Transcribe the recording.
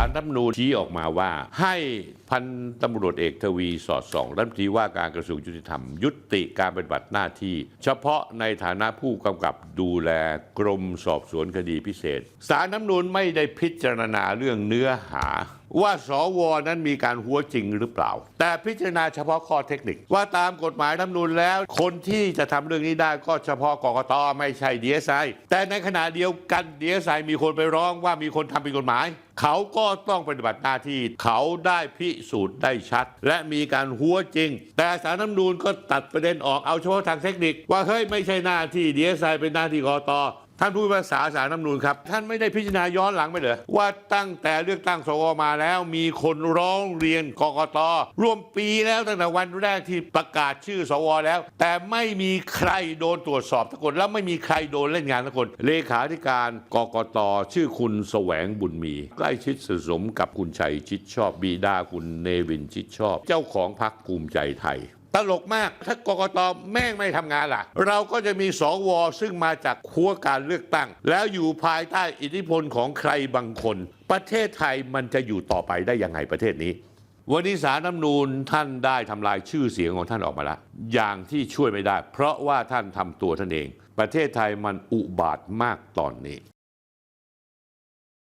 ารรัฐมนูญชี้ออกมาว่า ให้พันตำรวจเอกทวีสอดส่องรัฐมนตรีว่าการกระทรวงยุติธรรม ยุติการปฏิบัติหน้าที่ เฉพาะในฐานะผู้กำกับดูแลกรมสอบสวนคดีพิเศษ สารน้ำนูญไม่ได้พิจารณาเรื่องเนื้อหา ว่าสวนั้นมีการหัวจริงหรือเปล่า แต่พิจารณาเฉพาะข้อเทคนิค ว่าตามกฎหมายรัฐมนูญแล้ว คนที่จะทำเรื่องนี้ได้ก็เฉพาะกกตไม่ใช่ดีเอสไอแต่ในขณะเดียวกันดีเอสไอมีคนไปร้องว่ามีคนทำผิดกฎหมาย เขาก็ต้องปฏิบัติหน้าที่เขาได้พิสูจน์ได้ชัด และมีการหัวจริง แต่สารน้ำนูนก็ตัดประเด็นออกเอาเฉพาะทางเทคนิค ว่าเฮ้ยไม่ใช่หน้าที่ดีเอสไอเป็นหน้าที่กกต ท่านผู้พิพากษาสารน้ำนูนครับ ท่านไม่ได้พิจารณาย้อนหลังไปเหรอว่าตั้งแต่เลือกตั้งสวมาแล้วมีคนร้องเรียนกกตรวมปีแล้วตั้งแต่วันแรกที่ประกาศชื่อสวแล้ว แต่ไม่มีใครโดนตรวจสอบทุกคนแล้วไม่มีใครโดนเล่นงานทุกคน เลขาธิการกกตชื่อคุณแสวงบุญมี ใกล้ชิดสนิทสมกับคุณชัยชิดชอบบีดาคุณเนวินชิดชอบ เจ้าของพรรคภูมิใจไทย ตลกมากถ้ากกตแม่งไม่ทำงานล่ะ เราก็จะมีสวซึ่งมาจากขั้วการเลือกตั้ง แล้วอยู่ภายใต้อิทธิพลของใครบางคน ประเทศไทยมันจะอยู่ต่อไปได้ยังไงประเทศนี้ วันนี้สารน้ำนูนท่านได้ทำลายชื่อเสียงของท่านออกมาแล้วอย่างที่ช่วยไม่ได้ เพราะว่าท่านทำตัวท่านเอง ประเทศไทยมันอุบาทมากตอนนี้